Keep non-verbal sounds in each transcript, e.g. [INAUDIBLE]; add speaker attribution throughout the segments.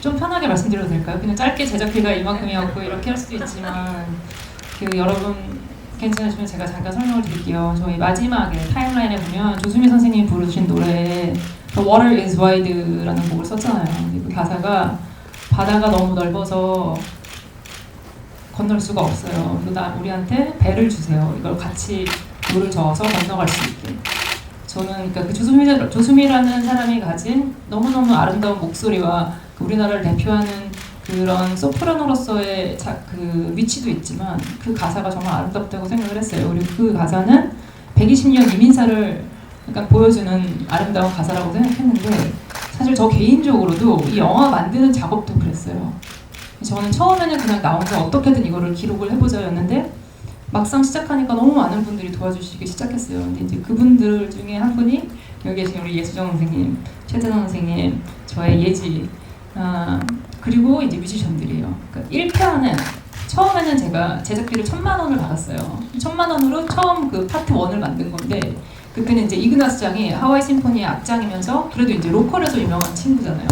Speaker 1: 좀 편하게 말씀드려도 될까요? 그냥 짧게 제작비가 이만큼이었고 이렇게 할 수도 있지만 그 여러분 괜찮으시면 제가 잠깐 설명을 드릴게요. 저희 마지막에 타임라인에 보면 조수미 선생님이 부르신 노래에 The Water is Wide라는 곡을 썼잖아요. 그 가사가 바다가 너무 넓어서 건널 수가 없어요. 나 우리한테 배를 주세요. 이걸 같이 물을 저어서 건너갈 수 있게. 저는 그러니까 그 조수미, 조수미라는 사람이 가진 너무너무 아름다운 목소리와 그 우리나라를 대표하는 그런 소프라노로서의 자, 그 위치도 있지만 그 가사가 정말 아름답다고 생각을 했어요. 그리고 그 가사는 120년 이민사를 약간 보여주는 아름다운 가사라고 생각했는데 사실 저 개인적으로도 이 영화 만드는 작업도 그랬어요. 저는 처음에는 그냥 나 혼자 어떻게든 이거를 기록을 해보자였는데 막상 시작하니까 너무 많은 분들이 도와주시기 시작했어요. 근데 이제 그분들 중에 한 분이 여기 계신 우리 예수정 선생님, 최재선 선생님, 저의 예지, 아, 그리고 이제 뮤지션들이에요. 그러니까 1편은 처음에는 제가 제작비를 천만 원을 받았어요. 천만 원으로 처음 그 파트 1을 만든 건데 그때는 이제 이그나스 장이 하와이 심포니의 악장이면서 그래도 이제 로컬에서 유명한 친구잖아요.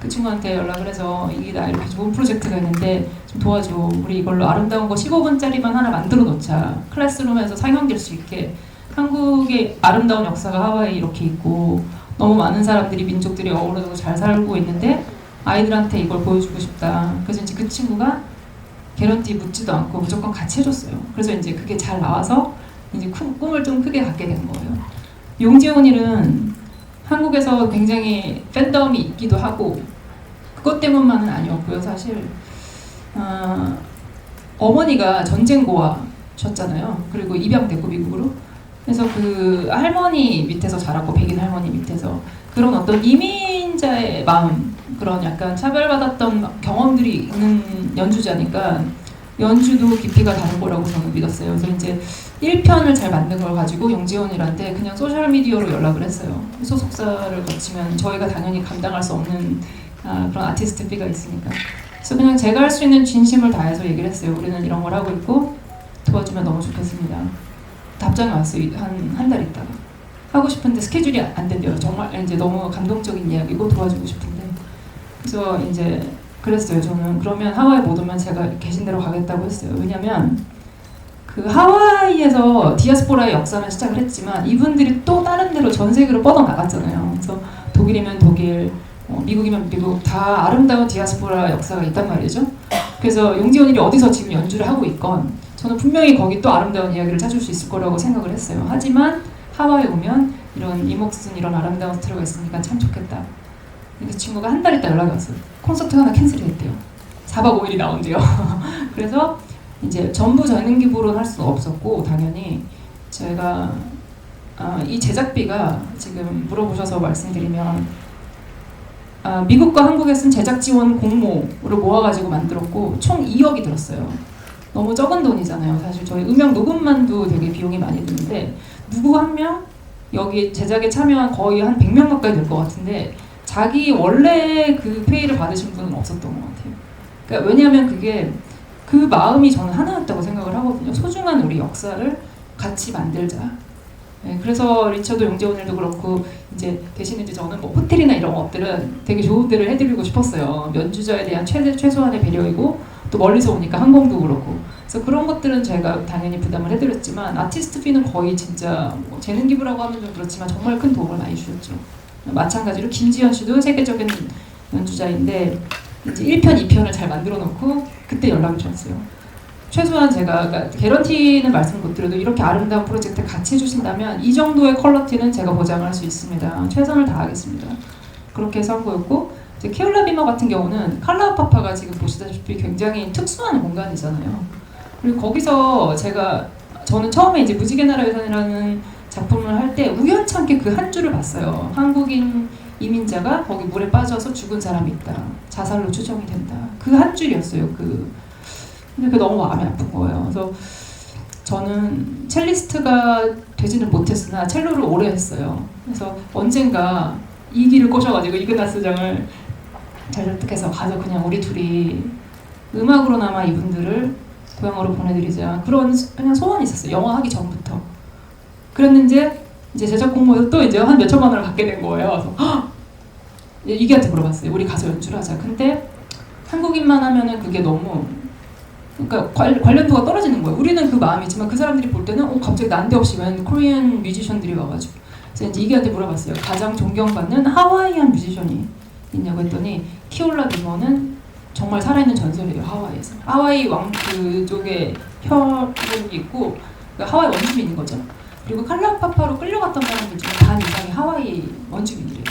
Speaker 1: 그 친구한테 연락을 해서 이게 나 이렇게 좋은 프로젝트가 있는데 좀 도와줘. 우리 이걸로 아름다운 거 15분짜리만 하나 만들어 놓자. 클래스룸에서 상영될 수 있게. 한국의 아름다운 역사가 하와이에 이렇게 있고 너무 많은 사람들이 민족들이 어우러져서 잘 살고 있는데 아이들한테 이걸 보여주고 싶다. 그래서 이제 그 친구가 개런티 묻지도 않고 무조건 같이 해줬어요. 그래서 이제 그게 잘 나와서 이제 큰 꿈을 좀 크게 갖게 된 거예요. 용지원일은 한국에서 굉장히 팬덤이 있기도 하고 그것 때문만은 아니었고요. 사실 어, 어머니가 전쟁고와셨잖아요. 그리고 입양됐고 미국으로. 그래서 그 할머니 밑에서 자랐고 백인 할머니 밑에서 그런 어떤 이민자의 마음 그런 약간 차별받았던 경험들이 있는 연주자니까 연주도 깊이가 다른 거라고 저는 믿었어요. 그래서 이제 1편을 잘 만든 걸 가지고 용지원이한테 그냥 소셜미디어로 연락을 했어요. 소속사를 거치면 저희가 당연히 감당할 수 없는 아, 그런 아티스트 비가 있으니까. 그래서 그냥 제가 할 수 있는 진심을 다해서 얘기를 했어요. 우리는 이런 걸 하고 있고 도와주면 너무 좋겠습니다. 답장이 왔어요. 한 한 달 있다가. 하고 싶은데 스케줄이 안 된대요. 정말 이제 너무 감동적인 이야기고 도와주고 싶은데. 그래서 이제 그랬어요. 저는 그러면 하와이 못 오면 제가 계신 대로 가겠다고 했어요. 왜냐면 그 하와이에서 디아스포라의 역사는 시작을 했지만 이분들이 또 다른 데로 전 세계로 뻗어 나갔잖아요. 그래서 독일이면 독일, 어, 미국이면 미국 다 아름다운 디아스포라 역사가 있단 말이죠. 그래서 용지원일이 어디서 지금 연주를 하고 있건 저는 분명히 거기 또 아름다운 이야기를 찾을 수 있을 거라고 생각을 했어요. 하지만 하와이 오면 이런 이목순 이런 아름다운 스토리가 있으니까 참 좋겠다. 그 친구가 한 달 있다 연락이 왔어요. 콘서트 하나 캔슬이 됐대요. 4박 5일이 나온대요. [LAUGHS] 그래서 이제 전부 재능 기부로 할 수는 없었고 당연히 제가 아, 이 제작비가 지금 물어보셔서 말씀드리면 아, 미국과 한국에 쓴 제작 지원 공모를 모아가지고 만들었고 총 2억이 들었어요. 너무 적은 돈이잖아요. 사실 저희 음영 녹음만도 되게 비용이 많이 드는데 누구 한 명 여기 제작에 참여한 거의 한 100명 가까이 될 것 같은데 자기 원래 그 페이를 받으신 분은 없었던 것 같아요. 그러니까 왜냐하면 그게 그 마음이 저는 하나였다고 생각을 하거든요. 소중한 우리 역사를 같이 만들자. 네, 그래서 리처드 용재원일도 그렇고 이제 대신 이제 저는 뭐 호텔이나 이런 것들은 되게 좋은 데를 해드리고 싶었어요. 연주자에 대한 최대 최소한의 배려이고 또 멀리서 오니까 항공도 그렇고 그래서 그런 것들은 제가 당연히 부담을 해드렸지만 아티스트 피는 거의 진짜 뭐 재능 기부라고 하면 좀 그렇지만 정말 큰 도움을 많이 주셨죠. 마찬가지로 김지현 씨도 세계적인 연주자인데 이제 1편, 2편을 잘 만들어 놓고 그때 연락이 주었어요. 최소한 제가 그러니까 말씀 못 드려도 이렇게 아름다운 프로젝트 같이 해주신다면 이 정도의 퀄러티는 제가 보장할 수 있습니다. 최선을 다하겠습니다. 그렇게 해서 한 거였고 이제 케올라 비머 같은 경우는 칼라 파파가 지금 보시다시피 굉장히 특수한 공간이잖아요. 그리고 거기서 제가 저는 처음에 이제 무지개 나라 유산이라는 작품을 할 때 우연찮게 그 한 줄을 봤어요. 한국인 이민자가 거기 물에 빠져서 죽은 사람이 있다. 자살로 추정이 된다. 그 한 줄이었어요. 그 근데 그 너무 마음이 아픈 거예요. 그래서 저는 첼리스트가 되지는 못했으나 첼로를 오래 했어요. 그래서 언젠가 이 길을 꼬셔가지고 이그나스 장을 잘 설득해서 가서 그냥 우리 둘이 음악으로나마 이분들을 고향으로 보내드리자 그런 수- 그냥 소원이 있었어요. 영화 하기 전부터. 그랬는데 이제 제작 공모에서 또 이제 한 몇천만 원을 갖게 된 거예요. 그래서 헉! 이기한테 물어봤어요. 우리 가서 연주를 하자. 근데 한국인만 하면은 그게 너무 그러니까 관, 관련도가 떨어지는 거예요. 우리는 그 마음이지만 그 사람들이 볼 때는 어 갑자기 난데없이 웬 코리안 뮤지션들이 와가지고 그래서 이제 이기한테 물어봤어요. 가장 존경받는 하와이안 뮤지션이 있냐고 했더니 키올라 비머는 정말 살아있는 전설이에요 하와이에서 하와이 왕 그쪽에 혈육이 있고 그 하와이 원주민인 거죠. 그리고 칼라파파로 끌려갔던 사람들 중에 반 이상이 하와이 원주민이래요.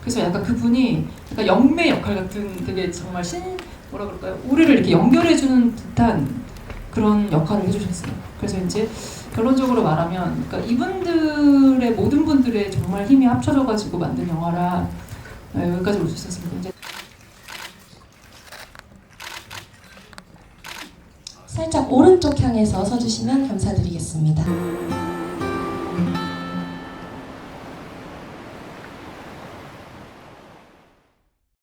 Speaker 1: 그래서 약간 그분이 약간 영매 역할 같은 되게 정말 신 뭐라 그럴까요? 우리를 이렇게 연결해주는 듯한 그런 역할을 해주셨어요. 그래서 이제 결론적으로 말하면 그러니까 이분들의 모든 분들의 정말 힘이 합쳐져 가지고 만든 영화라 네, 여기까지 올 수 있었습니다. 이제
Speaker 2: 살짝 오른쪽 향해서 서주시면 감사드리겠습니다.